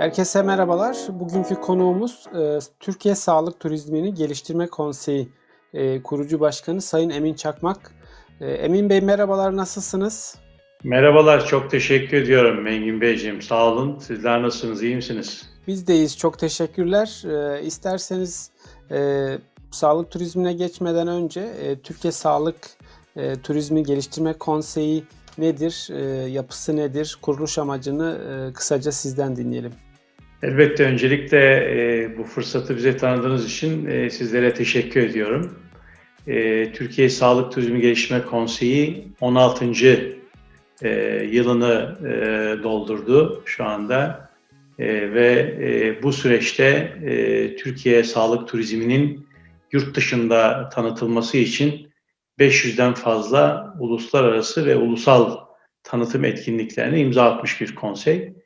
Herkese merhabalar. Bugünkü konuğumuz e, Türkiye Sağlık Turizmini Geliştirme Konseyi e, kurucu başkanı Sayın Emin Çakmak. E, Emin Bey merhabalar, nasılsınız? Merhabalar, çok teşekkür ediyorum Mengin Beyciğim. Sağ olun. Sizler nasılsınız, iyi misiniz? Biz deyiz, çok teşekkürler. E, isterseniz e, sağlık turizmine geçmeden önce e, Türkiye Sağlık e, Turizmi Geliştirme Konseyi nedir, e, yapısı nedir, kuruluş amacını e, kısaca sizden dinleyelim. Elbette öncelikle e, bu fırsatı bize tanıdığınız için e, sizlere teşekkür ediyorum. E, Türkiye Sağlık Turizmi Geliştirme Konseyi 16. E, yılını e, doldurdu şu anda e, ve e, bu süreçte e, Türkiye Sağlık Turizminin yurt dışında tanıtılması için 500'den fazla uluslararası ve ulusal tanıtım etkinliklerine imza atmış bir konsey.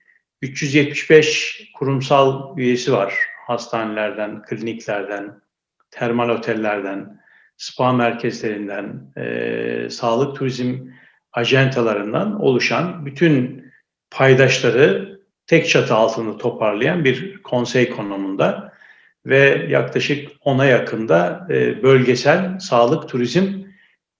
375 kurumsal üyesi var. Hastanelerden, kliniklerden, termal otellerden, spa merkezlerinden, e, sağlık turizm ajantalarından oluşan bütün paydaşları tek çatı altında toparlayan bir konsey konumunda ve yaklaşık 10'a yakında e, bölgesel sağlık turizm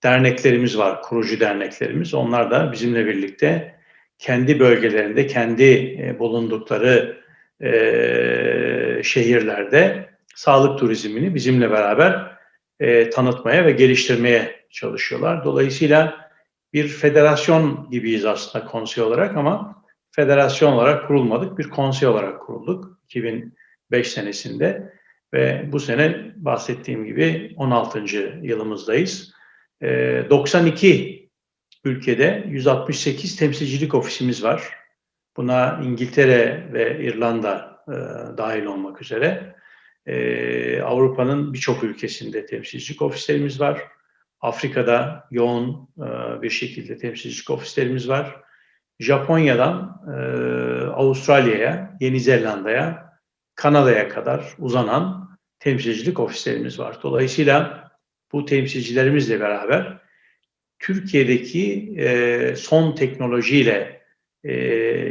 derneklerimiz var, kurucu derneklerimiz. Onlar da bizimle birlikte kendi bölgelerinde, kendi e, bulundukları e, şehirlerde sağlık turizmini bizimle beraber e, tanıtmaya ve geliştirmeye çalışıyorlar. Dolayısıyla bir federasyon gibiyiz aslında konsey olarak ama federasyon olarak kurulmadık, bir konsey olarak kurulduk 2005 senesinde ve bu sene bahsettiğim gibi 16. yılımızdayız. E, 92 ülkede 168 temsilcilik ofisimiz var. Buna İngiltere ve İrlanda e, dahil olmak üzere. E, Avrupa'nın birçok ülkesinde temsilcilik ofislerimiz var. Afrika'da yoğun e, bir şekilde temsilcilik ofislerimiz var. Japonya'dan e, Avustralya'ya, Yeni Zelanda'ya, Kanada'ya kadar uzanan temsilcilik ofislerimiz var. Dolayısıyla bu temsilcilerimizle beraber Türkiye'deki e, son teknolojiyle e,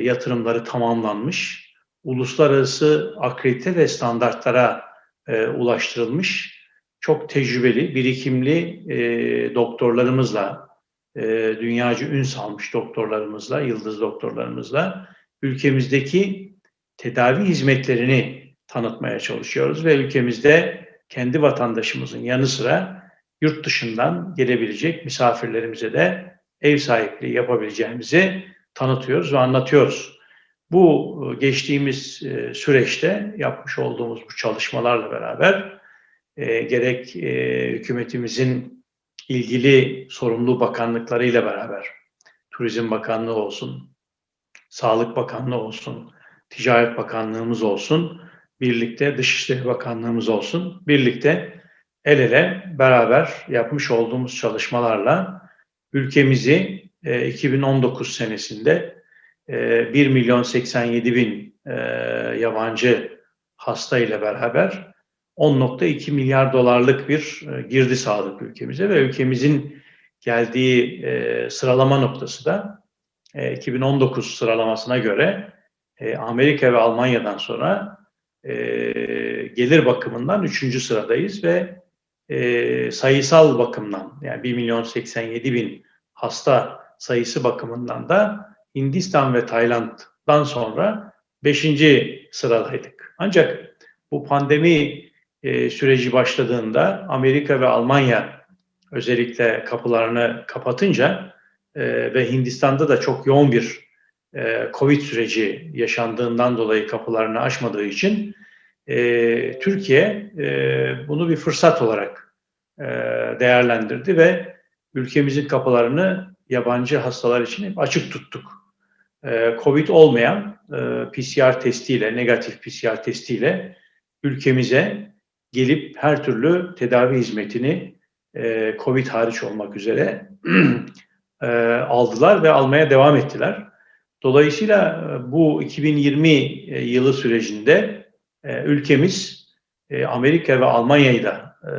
yatırımları tamamlanmış, uluslararası akredite ve standartlara e, ulaştırılmış çok tecrübeli, birikimli e, doktorlarımızla, e, dünyaca ün salmış doktorlarımızla, yıldız doktorlarımızla ülkemizdeki tedavi hizmetlerini tanıtmaya çalışıyoruz ve ülkemizde kendi vatandaşımızın yanı sıra yurt dışından gelebilecek misafirlerimize de ev sahipliği yapabileceğimizi tanıtıyoruz ve anlatıyoruz. Bu geçtiğimiz süreçte yapmış olduğumuz bu çalışmalarla beraber e, gerek e, hükümetimizin ilgili sorumlu bakanlıklarıyla beraber Turizm Bakanlığı olsun, Sağlık Bakanlığı olsun, Ticaret Bakanlığımız olsun, birlikte Dışişleri Bakanlığımız olsun, birlikte el ele beraber yapmış olduğumuz çalışmalarla ülkemizi e, 2019 senesinde e, 1 milyon 87 bin e, yabancı hasta ile beraber 10.2 milyar dolarlık bir e, girdi sağladık ülkemize ve ülkemizin geldiği e, sıralama noktası da e, 2019 sıralamasına göre e, Amerika ve Almanya'dan sonra e, gelir bakımından üçüncü sıradayız ve e, sayısal bakımdan yani 1 milyon 87 bin hasta sayısı bakımından da Hindistan ve Tayland'dan sonra beşinci sıradaydık. Ancak bu pandemi e, süreci başladığında Amerika ve Almanya özellikle kapılarını kapatınca e, ve Hindistan'da da çok yoğun bir e, Covid süreci yaşandığından dolayı kapılarını açmadığı için e, Türkiye e, bunu bir fırsat olarak e, değerlendirdi ve ülkemizin kapılarını yabancı hastalar için hep açık tuttuk. E, Covid olmayan e, PCR testiyle, negatif PCR testiyle ülkemize gelip her türlü tedavi hizmetini e, Covid hariç olmak üzere e, aldılar ve almaya devam ettiler. Dolayısıyla e, bu 2020 e, yılı sürecinde e, ülkemiz e, Amerika ve Almanya'yı da e,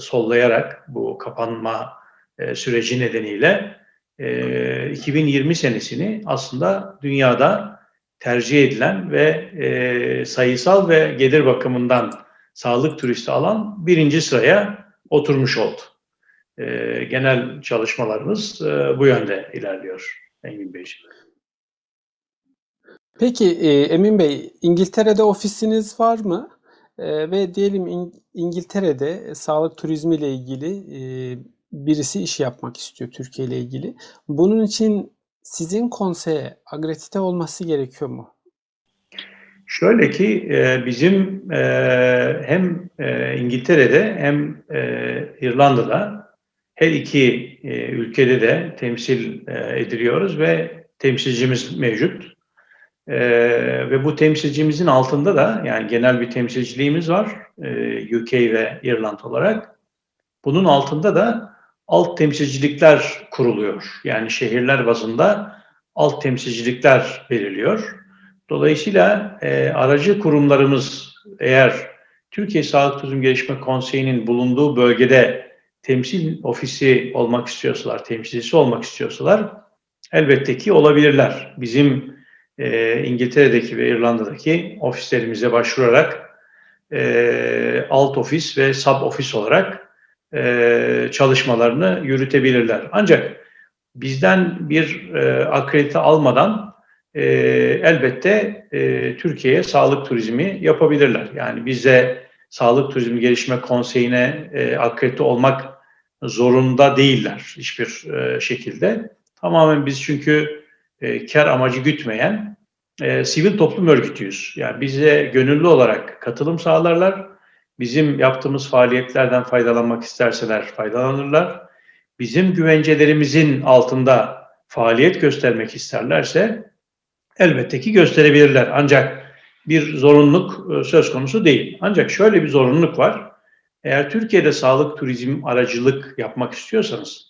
sollayarak bu kapanma süreci nedeniyle e, 2020 senesini aslında dünyada tercih edilen ve sayısal ve gelir bakımından sağlık turisti alan birinci sıraya oturmuş oldu. Genel çalışmalarımız bu yönde ilerliyor Engin Beyciğim. Peki e, Emin Bey, İngiltere'de ofisiniz var mı? E, ve diyelim İng- İngiltere'de sağlık turizmi ile ilgili e, birisi iş yapmak istiyor Türkiye ile ilgili. Bunun için sizin konseye agredite olması gerekiyor mu? Şöyle ki bizim hem İngiltere'de hem İrlanda'da her iki ülkede de temsil ediliyoruz ve temsilcimiz mevcut. E, ve bu temsilcimizin altında da yani genel bir temsilciliğimiz var e, UK ve İrlanda olarak. Bunun altında da alt temsilcilikler kuruluyor. Yani şehirler bazında alt temsilcilikler veriliyor. Dolayısıyla e, aracı kurumlarımız eğer Türkiye Sağlık Turizm Gelişme Konseyi'nin bulunduğu bölgede temsil ofisi olmak istiyorsalar, temsilcisi olmak istiyorsalar elbette ki olabilirler. Bizim e, İngiltere'deki ve İrlanda'daki ofislerimize başvurarak e, alt ofis ve sub ofis olarak e, çalışmalarını yürütebilirler. Ancak bizden bir e, akredite almadan e, elbette e, Türkiye'ye sağlık turizmi yapabilirler. Yani bize Sağlık Turizmi Gelişme Konseyi'ne e, akredite olmak zorunda değiller hiçbir e, şekilde. Tamamen biz çünkü e, kar amacı gütmeyen e, sivil toplum örgütüyüz. Yani bize gönüllü olarak katılım sağlarlar. Bizim yaptığımız faaliyetlerden faydalanmak isterseler faydalanırlar. Bizim güvencelerimizin altında faaliyet göstermek isterlerse elbette ki gösterebilirler. Ancak bir zorunluluk e, söz konusu değil. Ancak şöyle bir zorunluluk var. Eğer Türkiye'de sağlık turizm aracılık yapmak istiyorsanız,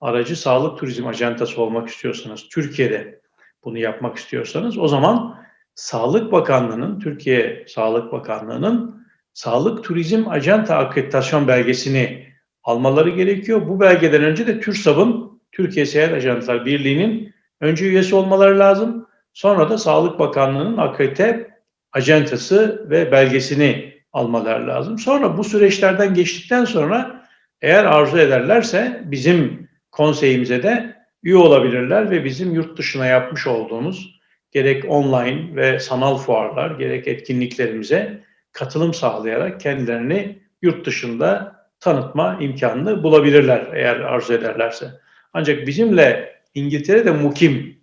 aracı sağlık turizm ajantası olmak istiyorsanız, Türkiye'de bunu yapmak istiyorsanız o zaman Sağlık Bakanlığı'nın, Türkiye Sağlık Bakanlığı'nın Sağlık Turizm Ajanta Akreditasyon belgesini almaları gerekiyor. Bu belgeden önce de TÜRSAB'ın, Türkiye Seyahat Ajantalar Birliği'nin önce üyesi olmaları lazım. Sonra da Sağlık Bakanlığı'nın akredite ajantası ve belgesini almaları lazım. Sonra bu süreçlerden geçtikten sonra eğer arzu ederlerse bizim konseyimize de üye olabilirler ve bizim yurt dışına yapmış olduğumuz gerek online ve sanal fuarlar gerek etkinliklerimize katılım sağlayarak kendilerini yurt dışında tanıtma imkanını bulabilirler eğer arzu ederlerse. Ancak bizimle İngiltere'de mukim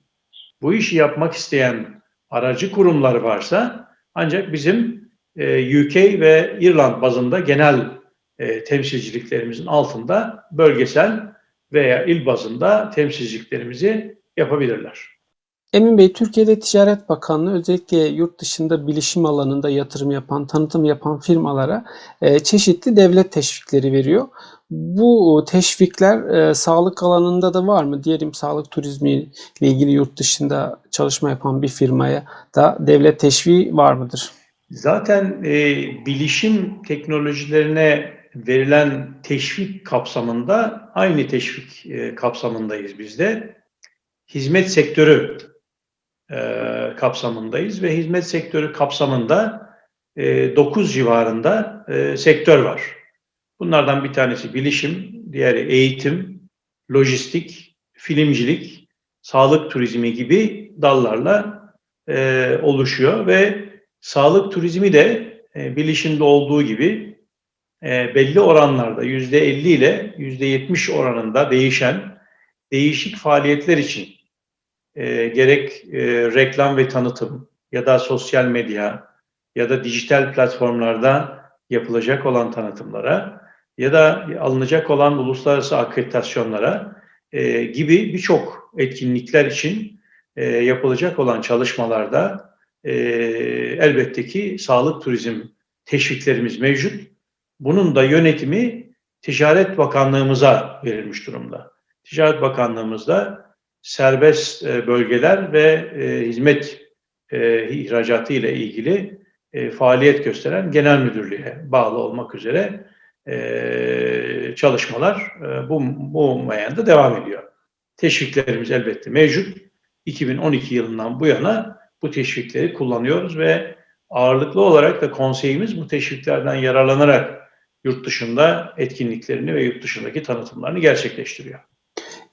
bu işi yapmak isteyen aracı kurumlar varsa ancak bizim e, UK ve İrland bazında genel e, temsilciliklerimizin altında bölgesel veya il bazında temsilciliklerimizi yapabilirler. Emin Bey, Türkiye'de Ticaret Bakanlığı özellikle yurt dışında bilişim alanında yatırım yapan, tanıtım yapan firmalara e, çeşitli devlet teşvikleri veriyor. Bu teşvikler e, sağlık alanında da var mı? Diyelim sağlık turizmi ile ilgili yurt dışında çalışma yapan bir firmaya da devlet teşviği var mıdır? Zaten e, bilişim teknolojilerine verilen teşvik kapsamında aynı teşvik e, kapsamındayız biz de. Hizmet sektörü e, kapsamındayız ve hizmet sektörü kapsamında e, 9 civarında e, sektör var. Bunlardan bir tanesi bilişim, diğeri eğitim, lojistik, filmcilik, sağlık turizmi gibi dallarla oluşuyor ve sağlık turizmi de e, bilişimde olduğu gibi belli oranlarda yüzde 50 ile yüzde 70 oranında değişen değişik faaliyetler için e, gerek e, reklam ve tanıtım ya da sosyal medya ya da dijital platformlarda yapılacak olan tanıtımlara ya da alınacak olan uluslararası akreditasyonlara e, gibi birçok etkinlikler için e, yapılacak olan çalışmalarda e, elbette ki sağlık turizm teşviklerimiz mevcut. Bunun da yönetimi Ticaret Bakanlığımıza verilmiş durumda. Ticaret Bakanlığımızda serbest e, bölgeler ve e, hizmet e, ihracatı ile ilgili faaliyet gösteren genel müdürlüğe bağlı olmak üzere çalışmalar bu, bu mayanda devam ediyor. Teşviklerimiz elbette mevcut. 2012 yılından bu yana bu teşvikleri kullanıyoruz ve ağırlıklı olarak da konseyimiz bu teşviklerden yararlanarak yurt dışında etkinliklerini ve yurt dışındaki tanıtımlarını gerçekleştiriyor.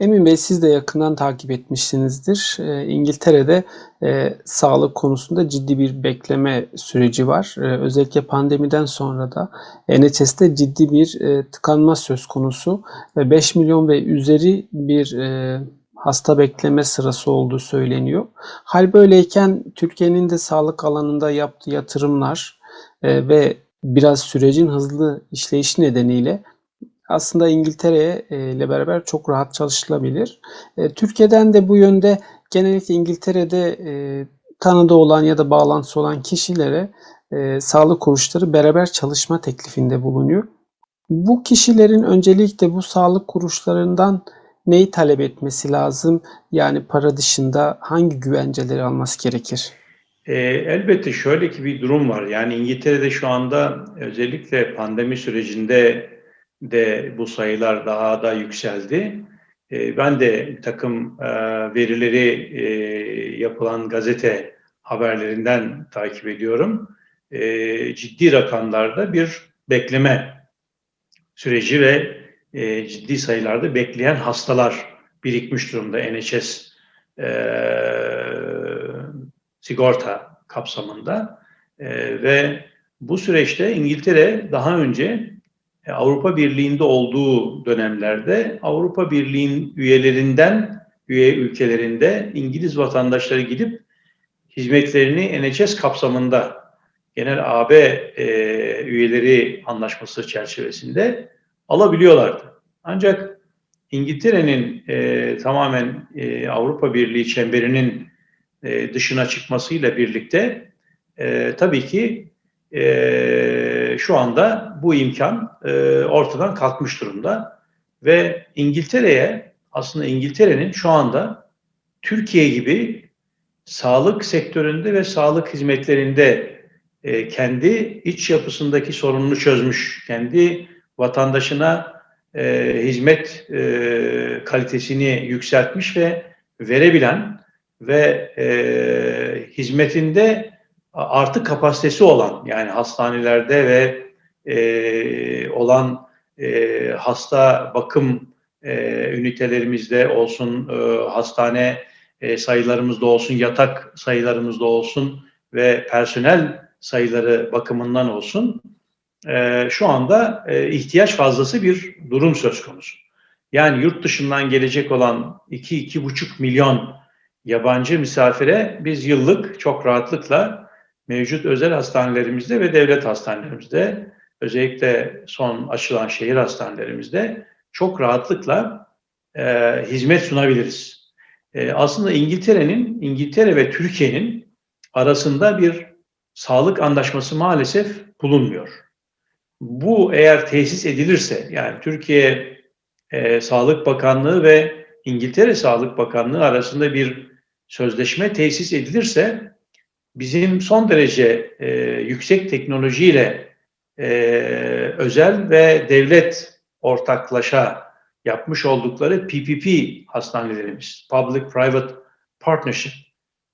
Emin Bey siz de yakından takip etmişsinizdir. Ee, İngiltere'de e, sağlık konusunda ciddi bir bekleme süreci var. Ee, özellikle pandemiden sonra da NHS'te ciddi bir e, tıkanma söz konusu ve 5 milyon ve üzeri bir e, hasta bekleme sırası olduğu söyleniyor. Hal böyleyken Türkiye'nin de sağlık alanında yaptığı yatırımlar e, ve biraz sürecin hızlı işleyişi nedeniyle aslında İngiltere e, ile beraber çok rahat çalışılabilir. E, Türkiye'den de bu yönde genellikle İngiltere'de e, tanıdığı olan ya da bağlantısı olan kişilere sağlık kuruluşları beraber çalışma teklifinde bulunuyor. Bu kişilerin öncelikle bu sağlık kuruluşlarından neyi talep etmesi lazım? Yani para dışında hangi güvenceleri alması gerekir? E, elbette şöyle ki bir durum var. Yani İngiltere'de şu anda özellikle pandemi sürecinde de bu sayılar daha da yükseldi. E, ben de bir takım e, verileri e, yapılan gazete haberlerinden takip ediyorum. E, ciddi rakamlarda bir bekleme süreci ve e, ciddi sayılarda bekleyen hastalar birikmiş durumda NHS e, sigorta kapsamında e, ve bu süreçte İngiltere daha önce e, Avrupa Birliği'nde olduğu dönemlerde Avrupa Birliği'nin üyelerinden üye ülkelerinde İngiliz vatandaşları gidip hizmetlerini NHS kapsamında genel AB e, üyeleri anlaşması çerçevesinde alabiliyorlardı. Ancak İngiltere'nin e, tamamen e, Avrupa Birliği çemberinin e, dışına çıkmasıyla birlikte e, tabii ki e, şu anda bu imkan e, ortadan kalkmış durumda. Ve İngiltere'ye aslında İngiltere'nin şu anda Türkiye gibi sağlık sektöründe ve sağlık hizmetlerinde e, kendi iç yapısındaki sorununu çözmüş, kendi vatandaşına e, hizmet e, kalitesini yükseltmiş ve verebilen ve e, hizmetinde artık kapasitesi olan yani hastanelerde ve e, olan e, hasta bakım e, ünitelerimizde olsun, e, hastane e, sayılarımızda olsun, yatak sayılarımızda olsun ve personel sayıları bakımından olsun e, şu anda e, ihtiyaç fazlası bir durum söz konusu. Yani yurt dışından gelecek olan 2-2,5 milyon yabancı misafire biz yıllık çok rahatlıkla mevcut özel hastanelerimizde ve devlet hastanelerimizde özellikle son açılan şehir hastanelerimizde çok rahatlıkla e, hizmet sunabiliriz. E, aslında İngiltere'nin, İngiltere ve Türkiye'nin arasında bir sağlık anlaşması maalesef bulunmuyor. Bu eğer tesis edilirse, yani Türkiye e, Sağlık Bakanlığı ve İngiltere Sağlık Bakanlığı arasında bir sözleşme tesis edilirse, bizim son derece e, yüksek teknolojiyle e, özel ve devlet ortaklaşa yapmış oldukları PPP hastanelerimiz, Public Private Partnership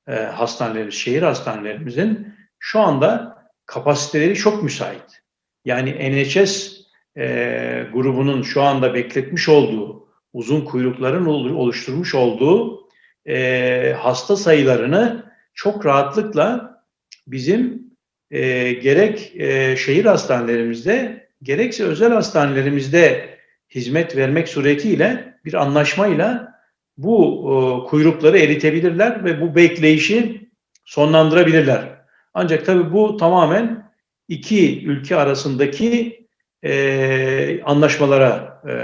e, hastanelerimiz, şehir hastanelerimizin şu anda kapasiteleri çok müsait. Yani NHS e, grubunun şu anda bekletmiş olduğu, uzun kuyrukların oluşturmuş olduğu e, hasta sayılarını çok rahatlıkla bizim e, gerek e, şehir hastanelerimizde gerekse özel hastanelerimizde hizmet vermek suretiyle bir anlaşmayla bu e, kuyrukları eritebilirler ve bu bekleyişi sonlandırabilirler. Ancak tabii bu tamamen iki ülke arasındaki e, anlaşmalara e,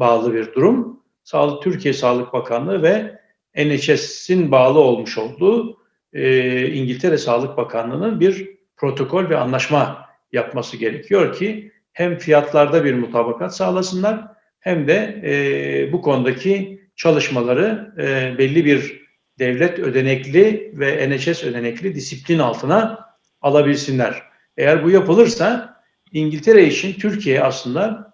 bağlı bir durum. Sağlık Türkiye Sağlık Bakanlığı ve NHS'in bağlı olmuş olduğu e, İngiltere Sağlık Bakanlığı'nın bir protokol ve anlaşma yapması gerekiyor ki hem fiyatlarda bir mutabakat sağlasınlar hem de e, bu konudaki çalışmaları e, belli bir devlet ödenekli ve NHS ödenekli disiplin altına alabilsinler. Eğer bu yapılırsa İngiltere için Türkiye aslında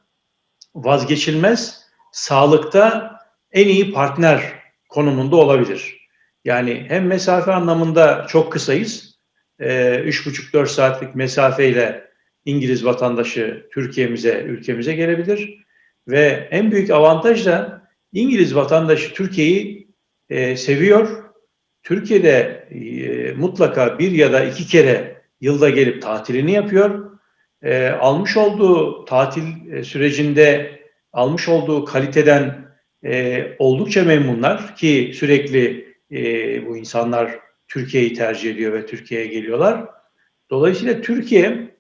vazgeçilmez sağlıkta en iyi partner konumunda olabilir. Yani hem mesafe anlamında çok kısayız. Ee, 3,5-4 saatlik mesafeyle İngiliz vatandaşı Türkiye'mize, ülkemize gelebilir. Ve en büyük avantaj da İngiliz vatandaşı Türkiye'yi e, seviyor. Türkiye'de e, mutlaka bir ya da iki kere yılda gelip tatilini yapıyor. E, almış olduğu tatil e, sürecinde almış olduğu kaliteden e, oldukça memnunlar ki sürekli e, bu insanlar Türkiye'yi tercih ediyor ve Türkiye'ye geliyorlar. Dolayısıyla Türkiye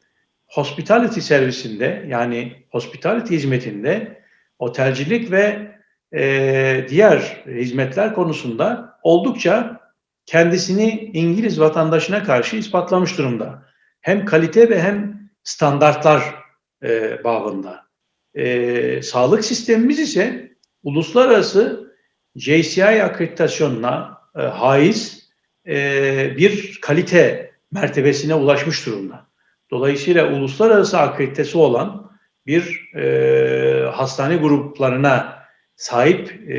hospitality servisinde yani hospitality hizmetinde otelcilik ve e, diğer hizmetler konusunda oldukça kendisini İngiliz vatandaşına karşı ispatlamış durumda. Hem kalite ve hem standartlar e, babında. E, sağlık sistemimiz ise uluslararası JCI akreditasyonuna e, haiz e, bir kalite mertebesine ulaşmış durumda. Dolayısıyla uluslararası akreditesi olan bir e, hastane gruplarına sahip e,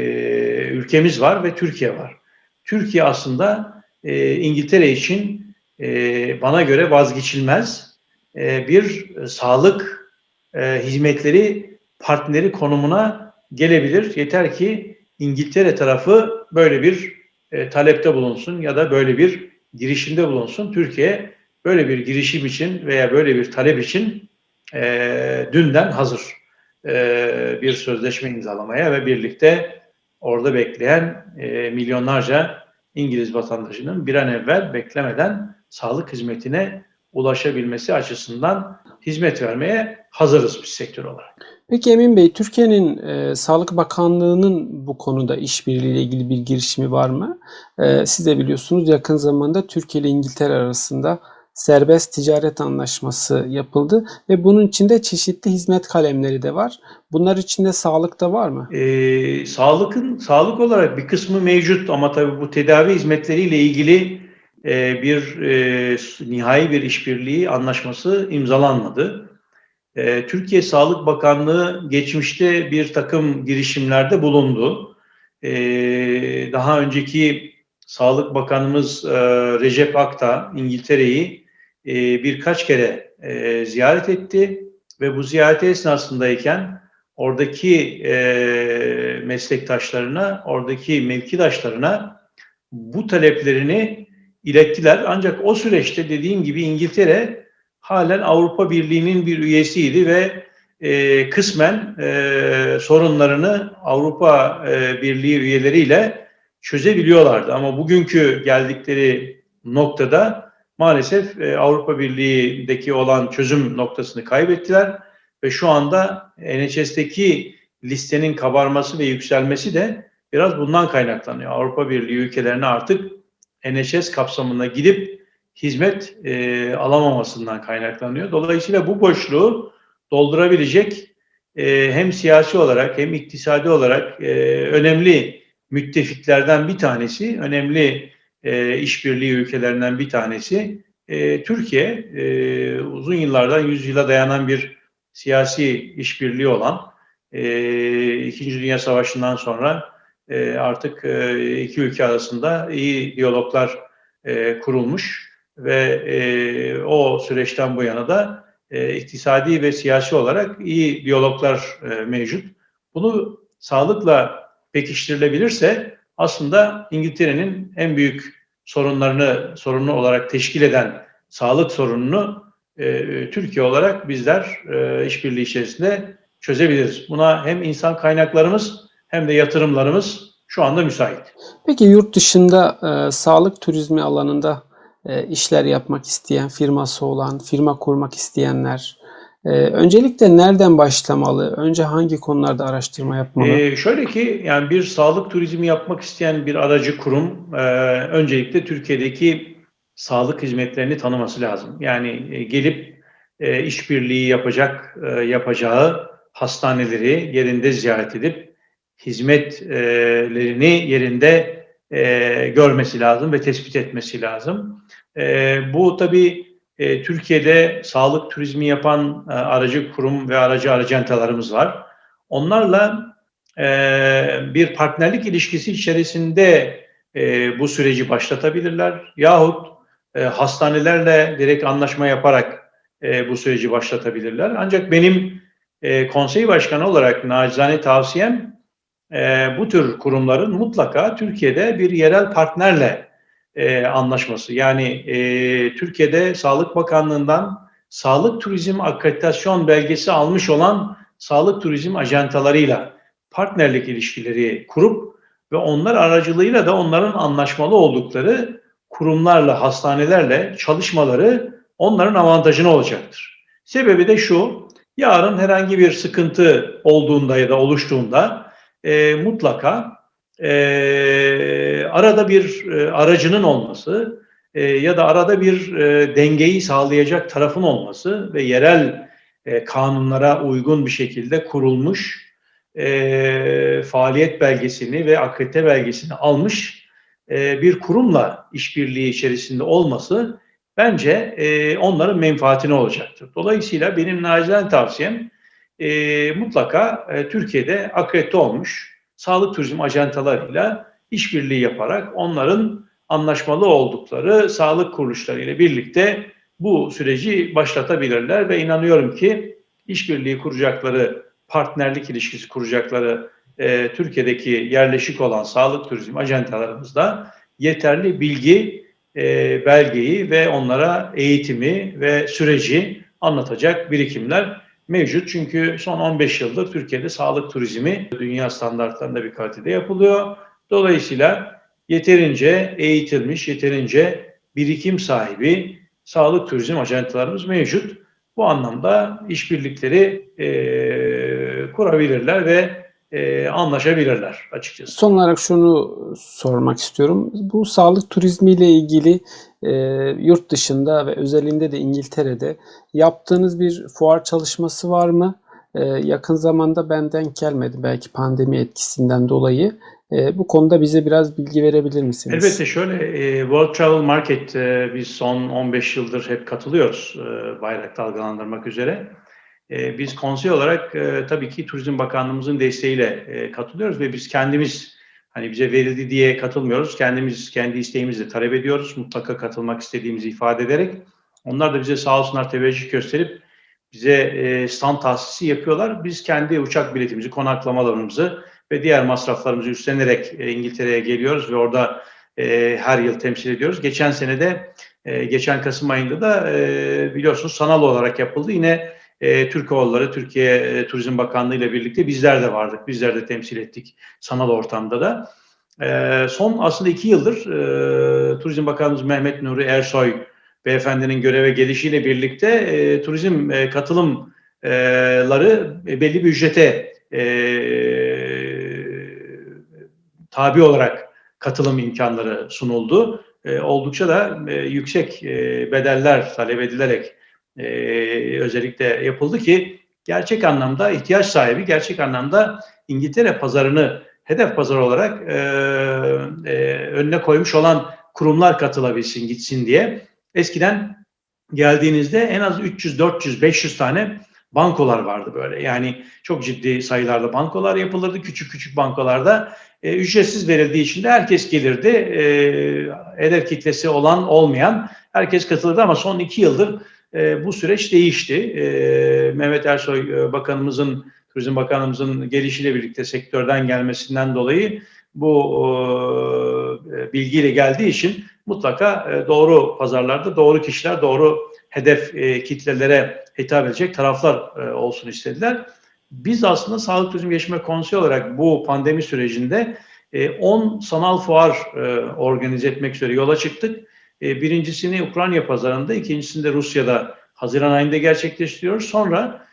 ülkemiz var ve Türkiye var. Türkiye aslında e, İngiltere için e, bana göre vazgeçilmez e, bir sağlık e, hizmetleri partneri konumuna gelebilir. Yeter ki İngiltere tarafı böyle bir e, talepte bulunsun ya da böyle bir girişimde bulunsun. Türkiye böyle bir girişim için veya böyle bir talep için e, dünden hazır e, bir sözleşme imzalamaya ve birlikte orada bekleyen e, milyonlarca İngiliz vatandaşının bir an evvel beklemeden sağlık hizmetine ulaşabilmesi açısından hizmet vermeye hazırız biz sektör olarak. Peki Emin Bey, Türkiye'nin e, Sağlık Bakanlığı'nın bu konuda işbirliğiyle ilgili bir girişimi var mı? E, siz de biliyorsunuz yakın zamanda Türkiye ile İngiltere arasında serbest ticaret anlaşması yapıldı ve bunun içinde çeşitli hizmet kalemleri de var. Bunlar içinde sağlık da var mı? Ee, sağlıkın sağlık olarak bir kısmı mevcut ama tabii bu tedavi hizmetleriyle ilgili e, bir e, nihai bir işbirliği anlaşması imzalanmadı. E, Türkiye Sağlık Bakanlığı geçmişte bir takım girişimlerde bulundu. E, daha önceki Sağlık Bakanımız e, Recep Akta İngiltere'yi e, birkaç kere e, ziyaret etti ve bu ziyareti esnasındayken oradaki meslektaşlarına, oradaki mevkidaşlarına bu taleplerini ilettiler. Ancak o süreçte dediğim gibi İngiltere halen Avrupa Birliği'nin bir üyesiydi ve e, kısmen e, sorunlarını Avrupa e, Birliği üyeleriyle çözebiliyorlardı. Ama bugünkü geldikleri noktada maalesef e, Avrupa Birliği'deki olan çözüm noktasını kaybettiler ve şu anda NHS'teki listenin kabarması ve yükselmesi de biraz bundan kaynaklanıyor. Avrupa Birliği ülkelerine artık NHS kapsamına gidip hizmet e, alamamasından kaynaklanıyor. Dolayısıyla bu boşluğu doldurabilecek e, hem siyasi olarak hem iktisadi olarak e, önemli müttefiklerden bir tanesi, önemli e, işbirliği ülkelerinden bir tanesi e, Türkiye. E, uzun yıllardan, yüzyıla dayanan bir siyasi işbirliği olan e, İkinci Dünya Savaşı'ndan sonra e, artık e, iki ülke arasında iyi diyaloglar e, kurulmuş ve e, o süreçten bu yana da e, iktisadi ve siyasi olarak iyi diyaloglar e, mevcut. Bunu sağlıkla pekiştirilebilirse aslında İngiltere'nin en büyük sorunlarını sorunu olarak teşkil eden sağlık sorununu e, Türkiye olarak bizler e, işbirliği içerisinde çözebiliriz. Buna hem insan kaynaklarımız hem de yatırımlarımız şu anda müsait. Peki yurt dışında e, sağlık turizmi alanında e, işler yapmak isteyen, firması olan, firma kurmak isteyenler e, öncelikle nereden başlamalı? Önce hangi konularda araştırma yapmalı? Ee, şöyle ki yani bir sağlık turizmi yapmak isteyen bir aracı kurum e, öncelikle Türkiye'deki sağlık hizmetlerini tanıması lazım. Yani e, gelip e, işbirliği yapacak e, yapacağı hastaneleri yerinde ziyaret edip hizmetlerini yerinde e, görmesi lazım ve tespit etmesi lazım. E, bu tabii e, Türkiye'de sağlık turizmi yapan e, aracı kurum ve aracı aracentalarımız var. Onlarla e, bir partnerlik ilişkisi içerisinde e, bu süreci başlatabilirler yahut e, hastanelerle direkt anlaşma yaparak e, bu süreci başlatabilirler. Ancak benim e, konsey başkanı olarak nacizane tavsiyem e, bu tür kurumların mutlaka Türkiye'de bir yerel partnerle e, anlaşması. Yani e, Türkiye'de Sağlık Bakanlığı'ndan sağlık turizm akreditasyon belgesi almış olan sağlık turizm ajantalarıyla partnerlik ilişkileri kurup ve onlar aracılığıyla da onların anlaşmalı oldukları kurumlarla, hastanelerle çalışmaları onların avantajına olacaktır. Sebebi de şu, yarın herhangi bir sıkıntı olduğunda ya da oluştuğunda e, mutlaka e, arada bir e, aracının olması e, ya da arada bir e, dengeyi sağlayacak tarafın olması ve yerel e, kanunlara uygun bir şekilde kurulmuş e, faaliyet belgesini ve akredite belgesini almış e, bir kurumla işbirliği içerisinde olması bence e, onların menfaatine olacaktır. Dolayısıyla benim nacizane tavsiyem e, mutlaka e, Türkiye'de akredite olmuş sağlık turizm ajantalarıyla işbirliği yaparak onların anlaşmalı oldukları sağlık kuruluşları ile birlikte bu süreci başlatabilirler ve inanıyorum ki işbirliği kuracakları, partnerlik ilişkisi kuracakları e, Türkiye'deki yerleşik olan sağlık turizm ajantalarımızda yeterli bilgi, e, belgeyi ve onlara eğitimi ve süreci anlatacak birikimler mevcut. Çünkü son 15 yıldır Türkiye'de sağlık turizmi dünya standartlarında bir kalitede yapılıyor. Dolayısıyla yeterince eğitilmiş, yeterince birikim sahibi sağlık turizm ajantalarımız mevcut. Bu anlamda işbirlikleri e, kurabilirler ve e, anlaşabilirler açıkçası. Son olarak şunu sormak istiyorum. Bu sağlık turizmiyle ilgili e, yurt dışında ve özelinde de İngiltere'de yaptığınız bir fuar çalışması var mı? E, yakın zamanda ben denk gelmedi belki pandemi etkisinden dolayı. E, bu konuda bize biraz bilgi verebilir misiniz? Elbette şöyle e, World Travel Market e, biz son 15 yıldır hep katılıyoruz e, bayrak dalgalandırmak üzere. E, biz konsey olarak e, tabii ki Turizm Bakanlığımızın desteğiyle e, katılıyoruz ve biz kendimiz hani bize verildi diye katılmıyoruz. Kendimiz kendi isteğimizle talep ediyoruz. Mutlaka katılmak istediğimizi ifade ederek. Onlar da bize sağ olsunlar teveccüh gösterip bize e, stand tahsisi yapıyorlar. Biz kendi uçak biletimizi, konaklamalarımızı ve diğer masraflarımızı üstlenerek e, İngiltere'ye geliyoruz ve orada her yıl temsil ediyoruz. Geçen sene de geçen Kasım ayında da biliyorsunuz sanal olarak yapıldı. Yine e, Türkoğulları, Türkiye e, Turizm Bakanlığı ile birlikte bizler de vardık. Bizler de temsil ettik sanal ortamda da. E, son aslında iki yıldır e, Turizm Bakanımız Mehmet Nuri Ersoy beyefendinin göreve gelişiyle birlikte e, turizm e, katılımları e, belli bir ücrete e, tabi olarak katılım imkanları sunuldu. E, oldukça da e, yüksek e, bedeller talep edilerek e, özellikle yapıldı ki gerçek anlamda ihtiyaç sahibi, gerçek anlamda İngiltere pazarını hedef pazar olarak e, e, önüne koymuş olan kurumlar katılabilsin, gitsin diye. Eskiden geldiğinizde en az 300, 400, 500 tane bankolar vardı böyle. Yani çok ciddi sayılarda bankolar yapılırdı. Küçük küçük bankolarda e, ücretsiz verildiği için de herkes gelirdi. E, hedef kitlesi olan olmayan herkes katılırdı ama son iki yıldır e, bu süreç değişti. E, Mehmet Ersoy e, Bakanımızın, Turizm Bakanımızın gelişiyle birlikte sektörden gelmesinden dolayı bu e, bilgiyle geldiği için mutlaka e, doğru pazarlarda doğru kişiler, doğru hedef e, kitlelere hitap edecek taraflar e, olsun istediler. Biz aslında Sağlık Turizm Gelişme Konseyi olarak bu pandemi sürecinde 10 sanal fuar organize etmek üzere yola çıktık. Birincisini Ukrayna pazarında, ikincisini de Rusya'da Haziran ayında gerçekleştiriyoruz. Sonra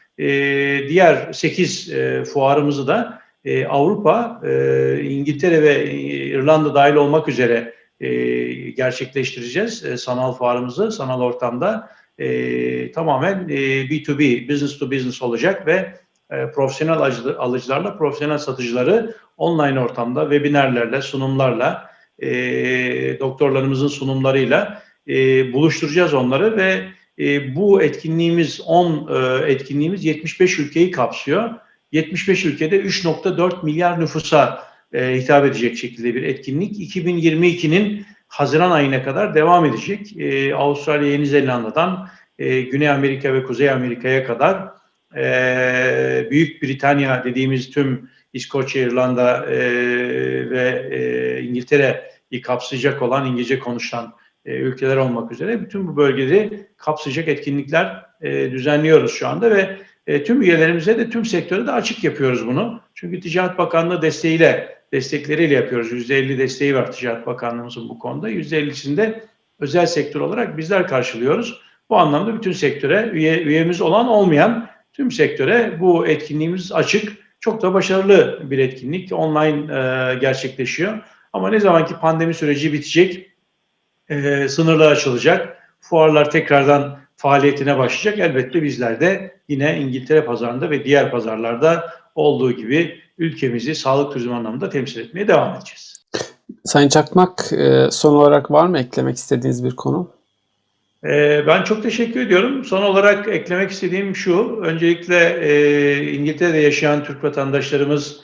diğer 8 fuarımızı da Avrupa, İngiltere ve İrlanda dahil olmak üzere gerçekleştireceğiz sanal fuarımızı sanal ortamda. Tamamen B2B, business to business olacak ve profesyonel alıcılarla profesyonel satıcıları online ortamda webinarlerle, sunumlarla, doktorlarımızın sunumlarıyla buluşturacağız onları ve bu etkinliğimiz 10 etkinliğimiz 75 ülkeyi kapsıyor. 75 ülkede 3.4 milyar nüfusa e, hitap edecek şekilde bir etkinlik. 2022'nin Haziran ayına kadar devam edecek. E, Avustralya, Yeni Zelanda'dan e, Güney Amerika ve Kuzey Amerika'ya kadar e, Büyük Britanya dediğimiz tüm İskoçya, İrlanda e, ve e, İngiltere'yi kapsayacak olan İngilizce konuşan e, ülkeler olmak üzere bütün bu bölgeleri kapsayacak etkinlikler e, düzenliyoruz şu anda ve e, tüm üyelerimize de tüm sektöre de açık yapıyoruz bunu. Çünkü Ticaret Bakanlığı desteğiyle, destekleriyle yapıyoruz. %50 desteği var Ticaret Bakanlığımızın bu konuda. %50'sini de özel sektör olarak bizler karşılıyoruz. Bu anlamda bütün sektöre, üye, üyemiz olan olmayan tüm sektöre bu etkinliğimiz açık. Çok da başarılı bir etkinlik. Online e, gerçekleşiyor. Ama ne zamanki pandemi süreci bitecek, e, sınırlar açılacak, fuarlar tekrardan faaliyetine başlayacak. Elbette bizler de yine İngiltere pazarında ve diğer pazarlarda olduğu gibi ülkemizi sağlık turizmi anlamında temsil etmeye devam edeceğiz. Sayın Çakmak, e, son olarak var mı eklemek istediğiniz bir konu? Ee, Ben çok teşekkür ediyorum. Son olarak eklemek istediğim şu, öncelikle e, İngiltere'de yaşayan Türk vatandaşlarımız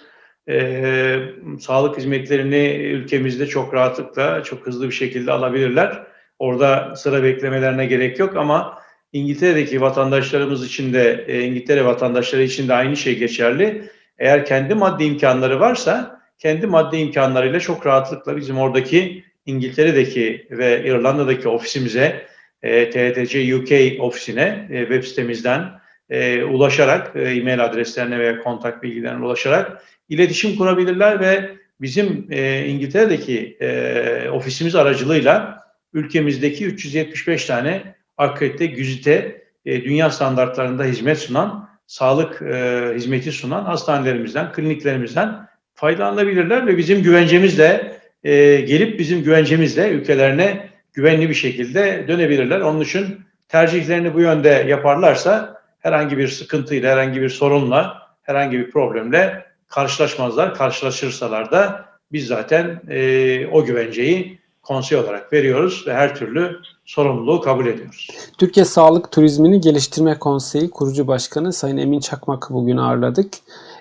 e, sağlık hizmetlerini ülkemizde çok rahatlıkla, çok hızlı bir şekilde alabilirler. Orada sıra beklemelerine gerek yok ama İngiltere'deki vatandaşlarımız için de, e, İngiltere vatandaşları için de aynı şey geçerli. Eğer kendi maddi imkanları varsa, kendi maddi imkanlarıyla çok rahatlıkla bizim oradaki İngiltere'deki ve İrlanda'daki ofisimize e, TTC UK ofisine e, web sitemizden e, ulaşarak e, e-mail adreslerine veya kontak bilgilerine ulaşarak iletişim kurabilirler ve bizim e, İngiltere'deki e, ofisimiz aracılığıyla ülkemizdeki 375 tane akredite, güzite, e, dünya standartlarında hizmet sunan, sağlık e, hizmeti sunan hastanelerimizden, kliniklerimizden faydalanabilirler ve bizim güvencemizle e, gelip bizim güvencemizle ülkelerine güvenli bir şekilde dönebilirler. Onun için tercihlerini bu yönde yaparlarsa herhangi bir sıkıntıyla, herhangi bir sorunla, herhangi bir problemle karşılaşmazlar. Karşılaşırsalar da biz zaten e, o güvenceyi konsey olarak veriyoruz ve her türlü sorumluluğu kabul ediyoruz. Türkiye Sağlık Turizmini Geliştirme Konseyi Kurucu Başkanı Sayın Emin Çakmak'ı bugün ağırladık.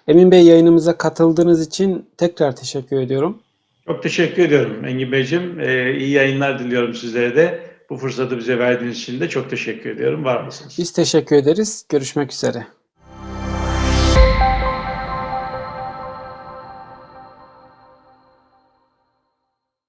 Emin Bey yayınımıza katıldığınız için tekrar teşekkür ediyorum. Çok teşekkür ediyorum Engin Beyciğim. E, iyi yayınlar diliyorum sizlere de. Bu fırsatı bize verdiğiniz için de çok teşekkür ediyorum. Var mısınız? Biz teşekkür ederiz. Görüşmek üzere.